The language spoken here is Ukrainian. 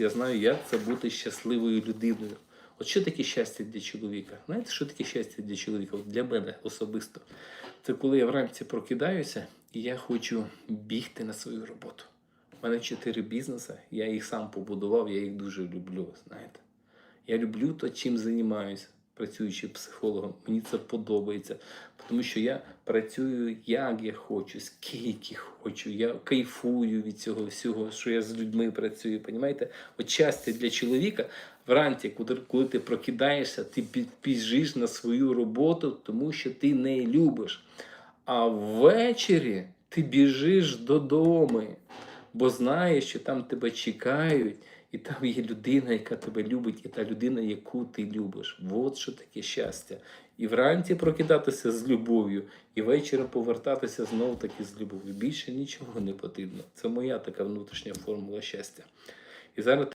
Я знаю, як це бути щасливою людиною. От що таке щастя для чоловіка? Знаєте, що таке щастя для чоловіка? От для мене особисто. Це коли я вранці прокидаюся і я хочу бігти на свою роботу. У мене чотири бізнеси, я їх сам побудував, я їх дуже люблю. Знаєте. Я люблю то, чим займаюся, працюючи психологом. Мені це подобається, тому що я працюю як я хочу, скільки хочу. Я кайфую від цього всього, що я з людьми працюю. Понімаєте? От щастя для чоловіка вранці, коли, ти прокидаєшся, ти пі- біжиш на свою роботу, тому що ти не любиш. А ввечері ти біжиш додому, бо знаєш, що там тебе чекають, і там є людина, яка тебе любить, і та людина, яку ти любиш. От що таке щастя. І вранці прокидатися з любов'ю, і ввечері повертатися знову таки з любов'ю. Більше нічого не потрібно. Це моя така внутрішня формула щастя. І зараз